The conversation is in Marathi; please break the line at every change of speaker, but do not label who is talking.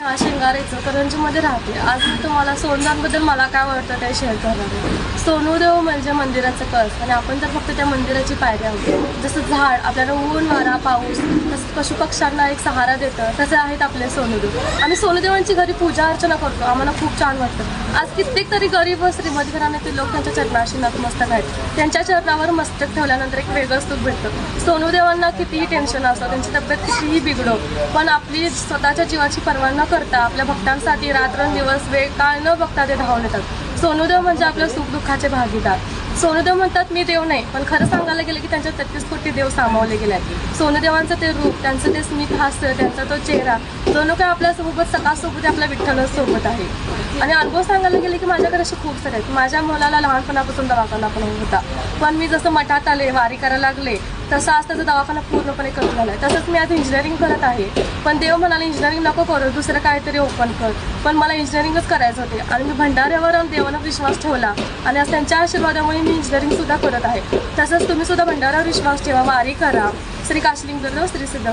शिंगारेचं करंजीमध्ये राहते. आज मी तुम्हाला सोनदानबद्दल मला काय वाटतं ते शेअर करणार आहे. सोनूदेव म्हणजे मंदिराचं कळस. आणि आपण तर फक्त त्या मंदिराची पायरी होतो जसं झाड आपल्याला ऊन वारा पाऊस तसं पशुपक्ष्यांना एक सहारा देतं. तसे आहेत आपले सोनूदेव. आम्ही सोनूदेवांची घरी पूजा अर्चना करतो. आम्हाला खूप छान वाटतं. आज कित्येक तरी गरीब व श्रीमती घराण्यातील लोक त्यांच्या चरणाशी नतमस्तक आहेत. त्यांच्या चरणावर मस्तक ठेवल्यानंतर एक वेगळं सुख भेटतं. सोनूदेवांना कितीही टेन्शन असतं त्यांची तब्येत कितीही बिघडो पण आपली स्वतःच्या जीवाची परवाना करता आपल्या भक्तांसाठी रात्रंदिवस वेळ काळ न बघता ते धावून येतात. सोनूदेव म्हणजे आपल्या सुखदुःखाचे भागीदार. सोनूदेव म्हणतात मी देव नाही पण खरं सांगायला गेलं की त्यांच्या तेहतीस कोटी देव सामावले गेले आहेत. सोनूदेवांचं ते रूप त्यांचं ते स्मित हास्य त्यांचा तो चेहरा जणू काय आपल्यासोबत सकाळसोबत आपल्या विठ्ठलच सोबत आहे. आणि अनुभव सांगायला गेले की माझ्याकडे असे खूप सारे आहेत. माझ्या मुलाला लहानपणापासून दवाखाना पण होता. पण मी जसं मठात आले वारी करायला लागले तसं आज त्याचा दवाखाना पूर्णपणे करून झाला आहे तसंच मी आज इंजिनिअरिंग करत आहे. पण देव म्हणाले इंजिनिअरिंग नको करू दुसरं काहीतरी ओपन कर. पण मला इंजिनिअरिंगच करायचं होते. आणि मी भंडाऱ्यावर देवानं विश्वास ठेवला. आणि आज त्यांच्या आशीर्वादामुळे मी इंजिनिअरिंगसुद्धा करत आहे. तसंच तुम्ही सुद्धा भंडाऱ्यावर विश्वास ठेवा वारी करा. श्री काशलिंग श्री सिद्ध